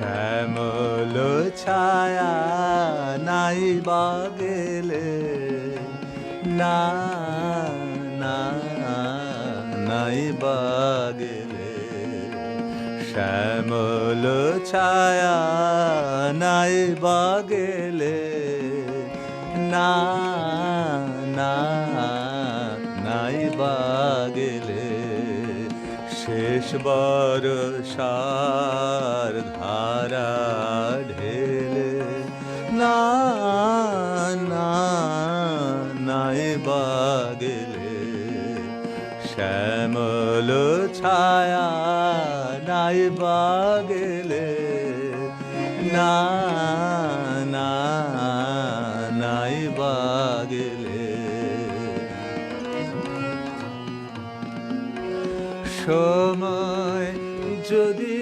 শ্যামল ছায়া নাই বাগেলে। না না নাই বাগেলে। শ্যামল ছায়া নাই বাগেলে। না না শেষ বরষার ধারা ঢেলে। না না নাই বাগেলে। শ্যামল ছায়া নাই না না সময় যদি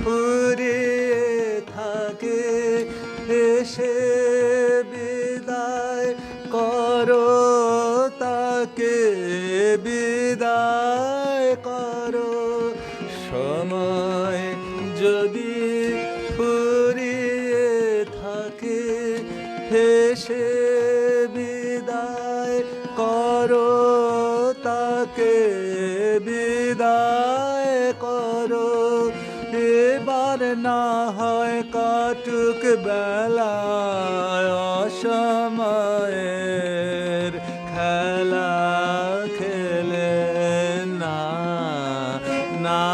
ফুরিয়ে থাকে, এসে বিদায় করো তাকে, বিদায় করো। সময় যদি ফুরিয়ে থাকে, হেসে বিদায় করো তাকে বিদায় করো। এবার না হয় কাটুক বেলা অসময়ের খেলা খেলে না না,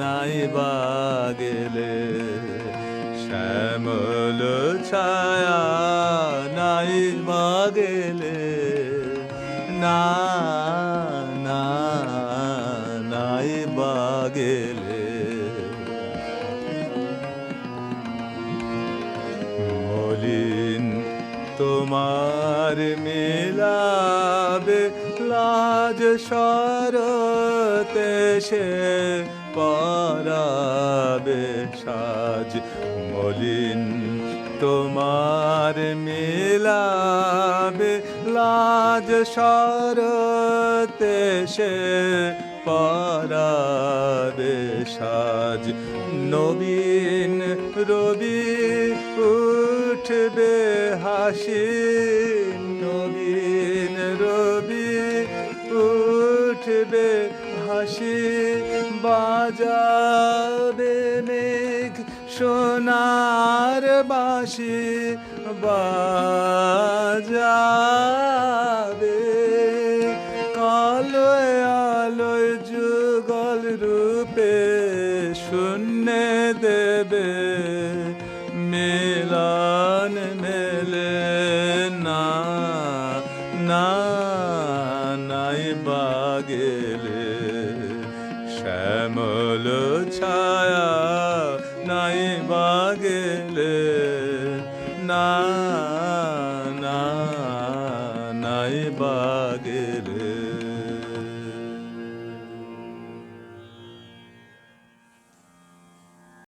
নাই বাগেলে শ্যামল ছায়া নাই বাগেলে না না নাই বাগেলে। মলিন তোমার মিলাবে লাজ সরতে সে পরাবে সাজ। মলিন তোমার মিলাবে লাজ সরতে সে পরাবে সাজ। নবীন রবি উঠবে হাসি, নবীন রবি উঠবে হাসি, বাজাবে মেঘ সোনার বাঁশি বাজাবে। কালোয় আলোয় যুগল রূপে শূন্য দেবে। মিলন মেলে না না, নাই বাগেলে। শ্যামল ছায়া ਬਗਲ ਨਾ ਨਾ ਨਾਏ ਬਗਲ